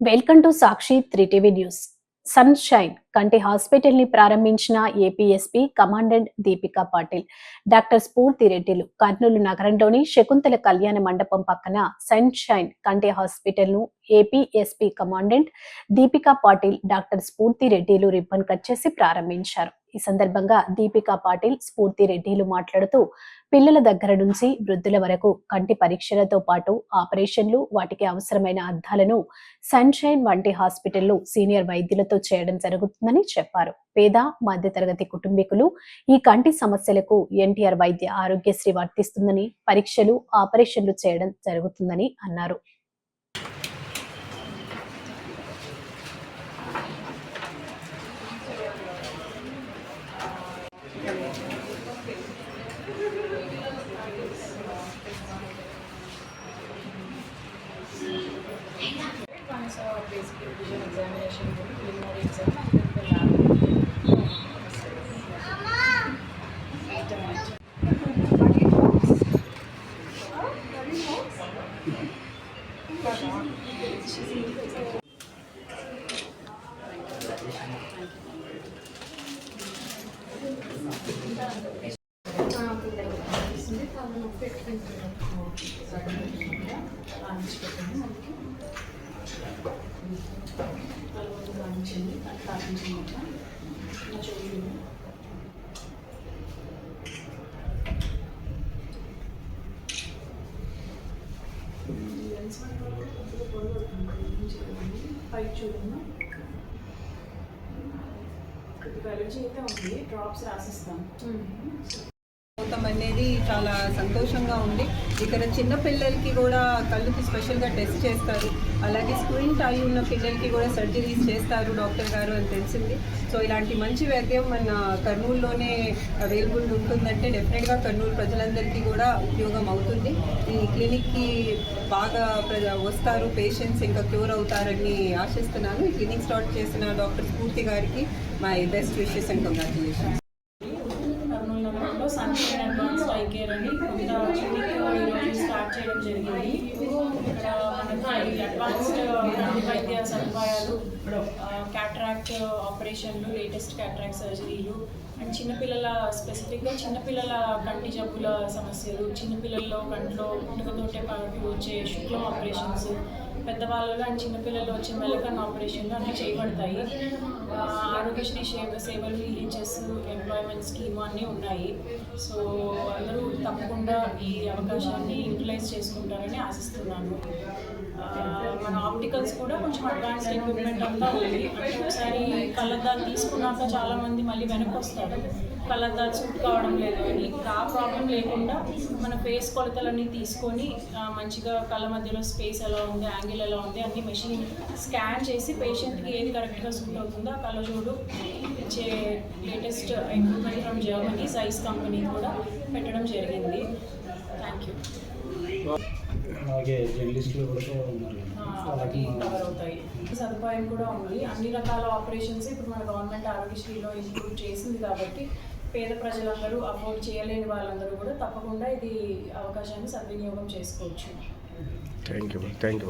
Welcome to Sakshi three TV news. Sunshine కంటి హాస్పిటల్ని ప్రారంభించిన APSP commandant Deepika Patil doctor Spoorthi రెడ్డిలు కర్నూలు నగరంలోని శకుంతల కళ్యాణ మండపం పక్కన సన్ షైన్ కంటి హాస్పిటల్ను APSP commandant Deepika Patil doctor Spoorthi రెడ్డిలు రిబ్బన్ కట్ చేసి ప్రారంభించారు. ఈ సందర్భంగా దీపికా పాటిల్ స్ఫూర్తి రెడ్డిలు మాట్లాడుతూ పిల్లల దగ్గర నుంచి వృద్ధుల వరకు కంటి పరీక్షలతో పాటు ఆపరేషన్లు వాటికి అవసరమైన అద్దాలను సన్షైన్ వంటి హాస్పిటల్లో సీనియర్ వైద్యులతో చేయడం జరుగుతుందని చెప్పారు. పేద మధ్యతరగతి కుటుంబీకులు ఈ కంటి సమస్యలకు ఎన్టీఆర్ వైద్య ఆరోగ్యశ్రీ వర్తిస్తుందని పరీక్షలు ఆపరేషన్లు చేయడం జరుగుతుందని అన్నారు. Physical examination preliminary exam Şimdi kalın nokta ekleyebilirim. Zaten aynı şekilde. Then the lab. పైకి చూడమ్మా కొద్దిగా అలర్జీ అయితే ఉంది డ్రాప్స్ రాసిస్తాం అవుతాం అనేది చాలా సంతోషంగా ఉంది. ఇక్కడ చిన్న పిల్లలకి కూడా కళ్ళుకి స్పెషల్గా టెస్ట్ చేస్తారు. అలాగే స్క్రీన్ టై ఉన్న పిల్లలకి కూడా సర్జరీస్ చేస్తారు డాక్టర్ గారు అని తెలిసింది. సో ఇలాంటి మంచి వైద్యం మన కర్నూలులోనే అవైలబుల్ ఉంటుందంటే డెఫినెట్గా కర్నూలు ప్రజలందరికీ కూడా ఉపయోగం అవుతుంది. ఈ క్లినిక్కి బాగా ప్రజ వస్తారు పేషెంట్స్ ఇంకా క్యూర్ అవుతారని ఆశిస్తున్నాను. ఈ క్లినిక్ స్టార్ట్ చేసిన డాక్టర్ స్ఫూర్తి గారికి my best wishes and congratulations నగరంలో సన్షైన్ అడ్వాన్స్డ్ ఐ కేర్ అని క్లినిక్ ఈరోజు స్టార్ట్ చేయడం జరిగింది. ఇక్కడ మనకి అడ్వాన్స్డ్ కంటి వైద్య సదుపాయాలు క్యాట్రాక్ట్ ఆపరేషన్లు లేటెస్ట్ క్యాట్రాక్ట్ సర్జరీలు అండ్ చిన్నపిల్లల స్పెసిఫిక్గా చిన్నపిల్లల కంటి జబ్బుల సమస్యలు చిన్నపిల్లల్లో కంట్లో పుట్టుకతోటే పాటు వచ్చే శుక్లం ఆపరేషన్స్ పెద్దవాళ్ళలో అండ్ చిన్నపిల్లల్లో వచ్చే మెలకన్ ఆపరేషన్లు అన్నీ చేయబడతాయి. ఆ, ఆరోగ్యశ్రీ సేవ సేవలు ఈహెచ్ఎస్ ఎంప్లాయ్మెంట్ స్కీమ్ అన్నీ ఉన్నాయి. సో అందరూ తప్పకుండా ఈ అవకాశాన్ని యూటిలైజ్ చేసుకుంటారని ఆశిస్తున్నాను. మన ఆప్టికల్స్ కూడా కొంచెం అడ్వాన్స్డ్ ఎక్విప్మెంట్ అంతా ఉంది. ఒకసారి కళ్ళద్దాలు తీసుకున్నాక చాలామంది మళ్ళీ వెనక్కి వస్తారు. కళ్ళద్దాలు సూట్ కావడం లేదు. అని ఇంకా ఆ ప్రాబ్లం లేకుండా మన ఫేస్ కొలతలన్నీ తీసుకొని మంచిగా కళ్ళ మధ్యలో స్పేస్ ఎలా ఉంది యాంగిల్ ఎలా ఉంది అన్ని మెషిన్ స్కాన్ చేసి పేషెంట్కి ఏది కరెక్ట్గా సూట్ అవుతుందో ఆ కళ్ళజోడు ఇచ్చే latest equipment from Germany Zeiss company కూడా పెట్టడం జరిగింది. థ్యాంక్ యూ అలాగే జర్నలిస్టులు కూడా ఉన్నారు. వాళ్ళకి కవర్ అవుతాయి. సదుపాయం కూడా ఉంది. అన్ని రకాల ఆపరేషన్స్ ఇప్పుడు మన గవర్నమెంట్ ఆరోగ్యశ్రీలో ఇంక్లూడ్ చేసింది కాబట్టి పేద ప్రజలందరూ అఫోర్డ్ చేయలేని వాళ్ళందరూ కూడా తప్పకుండా ఇది అవకాశాన్ని సద్వినియోగం చేసుకోవచ్చు. Thank you thank you